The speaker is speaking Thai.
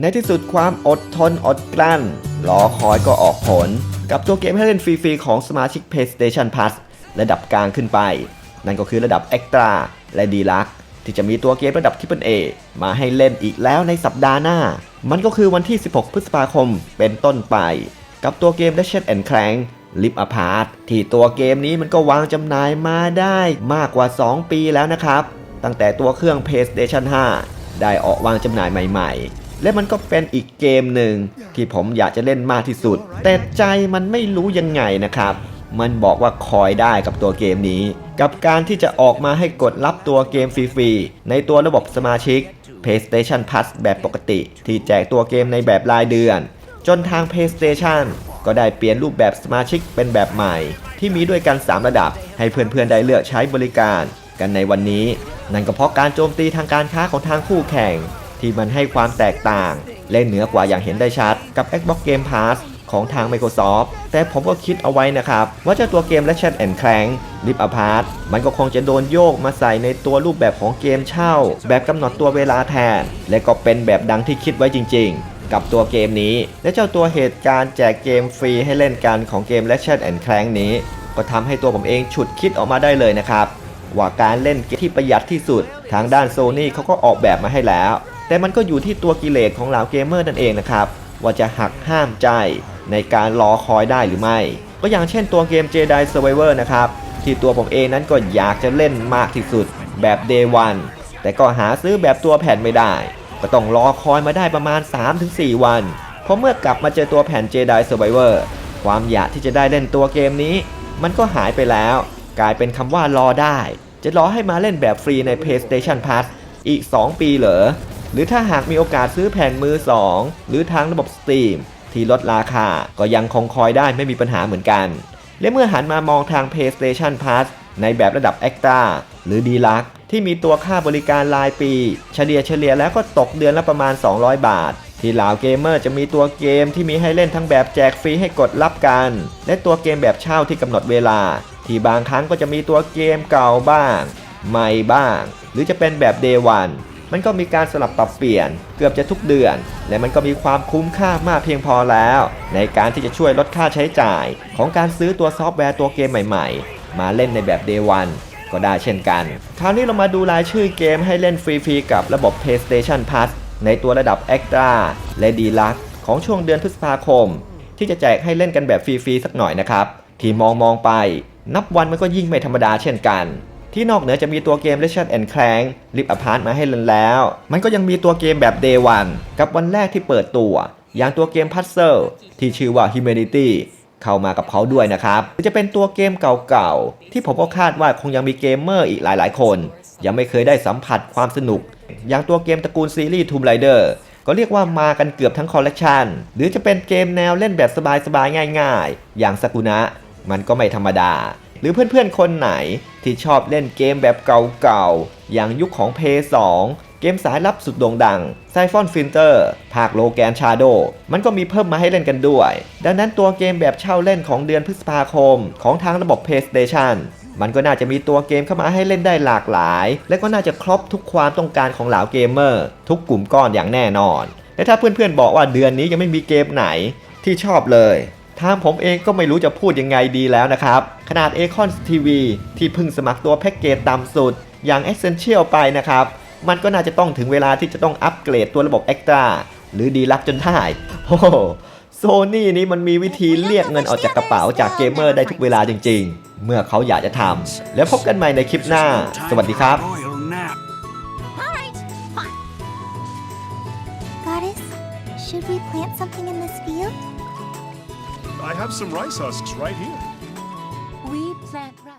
ในที่สุดความอดทนอดกลั้น รอคอยก็ออกผล กับตัวเกมให้เล่นฟรีๆของสมาชิก PlayStation Plus ระดับกลางขึ้นไป นั่นก็คือระดับ Extra และ Deluxe ที่จะมีตัวเกมระดับ Triple A มาให้เล่นอีกแล้วในสัปดาห์หน้า มันก็คือวันที่ 16 พฤษภาคมเป็นต้นไป กับตัวเกม Ratchet Clank Rift Apart ที่ตัวเกมนี้มันก็วางจำหน่ายมาได้มากกว่า 2 ปีแล้วนะครับ ตั้งแต่ตัวเครื่อง PlayStation 5 ได้ออกวางจำหน่ายใหม่ๆ และมันก็เป็นอีกเกมหนึ่งที่ผมอยากจะเล่นมากที่สุด แต่ใจมันไม่รู้ยังไงนะครับ มันบอกว่าคอยได้กับตัวเกมนี้ กับการที่จะออกมาให้กดรับตัวเกมฟรีๆ ในตัวระบบสมาชิก PlayStation Plus แบบปกติ ที่แจกตัวเกมในแบบรายเดือน จนทาง PlayStation ก็ได้เปลี่ยนรูปแบบสมาชิกเป็นแบบใหม่ ที่มีด้วยกัน 3 ระดับ ให้เพื่อนๆได้เลือกใช้บริการ กันในวันนี้ นั่นก็เพราะการโจมตีทางการค้าของทางคู่แข่ง ที่มันให้ความแตกต่าง และเหนือกว่าอย่างเห็นได้ชัด กับ Xbox Game Pass ของทาง Microsoft แต่ผมก็คิดเอาไว้นะครับ ว่าเจ้าตัวเกม Ratchet Clank Rift Apart มันก็คงจะโดนโยกมาใส่ในตัวรูปแบบของเกมเช่า แบบกำหนดตัวเวลาแทน และก็เป็นแบบดังที่คิดไว้จริง ๆ กับตัวเกมนี้ และเจ้าตัวเหตุการณ์แจกเกมฟรีให้เล่นกันของเกม Ratchet Clank นี้ ก็ทำให้ตัวผมเองฉุดคิดออกมาได้เลยนะครับว่าการเล่นเกมที่ประหยัดที่สุด ทางด้านโซนี่เขาก็ออกแบบมาให้แล้ว แต่มันก็อยู่ที่ตัวกิเลสของเหล่าเกมเมอร์นั่นเองนะครับ ว่าจะหักห้ามใจในการรอคอยได้หรือไม่ ก็อย่างเช่นตัวเกม Jedi Survivor นะครับ ที่ตัวผมเองนั้นก็อยากจะเล่นมากที่สุดแบบ Day 1แต่ก็หาซื้อแบบตัวแผ่นไม่ได้ ก็ต้องรอคอยมาได้ประมาณ 3-4 วันเพราะเมื่อกลับมาเจอตัวแผ่น Jedi Survivor ความอยากที่จะได้เล่นตัวเกมนี้ มันก็หายไปแล้ว กลายเป็นคำว่ารอได้ จะรอให้มาเล่นแบบฟรีใน PlayStation Plus อีก 2 ปีเหรอ หรือถ้าหากมีโอกาสซื้อแผ่นมือ 2 หรือทางระบบ Steam ที่ลดราคาก็ยังคงคอยได้ไม่มีปัญหาเหมือนกัน และเมื่อหันมามองทาง PlayStation Plus ในแบบระดับ Extra หรือ Deluxe ที่มีตัวค่าบริการรายปี เฉลี่ยเฉลี่ยแล้วก็ตกเดือนละประมาณ 200 บาท ที่เหล่าเกมเมอร์จะมีตัวเกมที่มีให้เล่นทั้งแบบแจกฟรีให้กดรับกัน และตัวเกมแบบเช่าที่กำหนดเวลา ที่บางครั้งก็จะมีตัวเกมเก่าบ้าง ใหม่บ้าง หรือจะเป็นแบบ Day 1 มันก็มีการสลับปรับเปลี่ยนเกือบจะทุกเดือน และมันก็มีความคุ้มค่ามากเพียงพอแล้ว ในการที่จะช่วยลดค่าใช้จ่าย ของการซื้อตัวซอฟต์แวร์ตัวเกมใหม่ๆ มาเล่นในแบบ Day 1ก็ได้เช่นกัน คราวนี้เรามาดูรายชื่อเกมให้เล่นฟรีๆกับระบบ PlayStation Plus ในตัวระดับ Extra และ Deluxe ของช่วงเดือนพฤษภาคม ที่จะแจกให้เล่นกันแบบฟรีๆสักหน่อยนะครับ ที่มองมองๆไป นับวันมันก็ยิ่งไม่ธรรมดาเช่นกัน ที่นอกเหนือจะมีตัวเกม Ratchet Clank Rift Apart มาให้เล่นแล้ว มันก็ยังมีตัวเกมแบบ Day 1กับวันแรกที่เปิดตัว อย่างตัวเกม Puzzle ที่ชื่อว่า Humanity เข้ามากับเขาด้วยนะครับหรือจะเป็นตัวเกมเก่าๆ ที่ผมก็คาดว่าคงยังมีเกมเมอร์อีกหลายๆ คน ยังไม่เคยได้สัมผัสความสนุก อย่างตัวเกมตระกูลซีรีส์ Tomb Raider ก็เรียกว่ามากันเกือบทั้งคอลเลกชันหรือจะเป็นเกมแนวเล่นแบบสบายๆ ง่ายๆ อย่างสกุนะมันก็ไม่ธรรมดา หรือเพื่อนๆคนไหน ที่ชอบเล่นเกมแบบเก่าๆ อย่างยุคของ p 2เกมสายลับสุดโด่งดัง s i p h o n Filter ภาคโลแกนชาโดมันก็มีเพิ่มมาให้เล่นกันด้วย ดังนั้นตัวเกมแบบเช่าเล่นของเดือนพฤษภาคม ของทางระบบ PlayStation มันก็น่าจะมีตัวเกมเข้ามาให้เล่นได้หลากหลาย และก็น่าจะครบทุกความต้องการของเหล่าเกมเมอร์ ทุกกลุ่มก้อนอย่างแน่นอน และถ้าเพื่อนๆบอกว่าเดือนนี้ยังไม่มีเกมไหนที่ชอบเลย ทางผมเองก็ไม่รู้จะพูดยังไงดีแล้วนะครับ ขนาด a c o n TV ที่เพิ่งสมัครตัวแพ็กเกจต่ำสุด อย่าง Essential ไปนะครับ มันก็น่าจะต้องถึงเวลาที่จะต้องอัปเกรดตัวระบบ Extra หรือดีลักจนได้โอ้โซนี่นี้มันมีวิธีเรียกเงินออกจากกระเป๋าจากเกมเมอร์ได้ทุกเวลาจริงๆ เมื่อเขาอยากจะทำแล้วพบกันใหม่ในคลิปหน้า สวัสดีครับ Goddess, should we plant something in this field? I have some rice husks right here. We plant rice.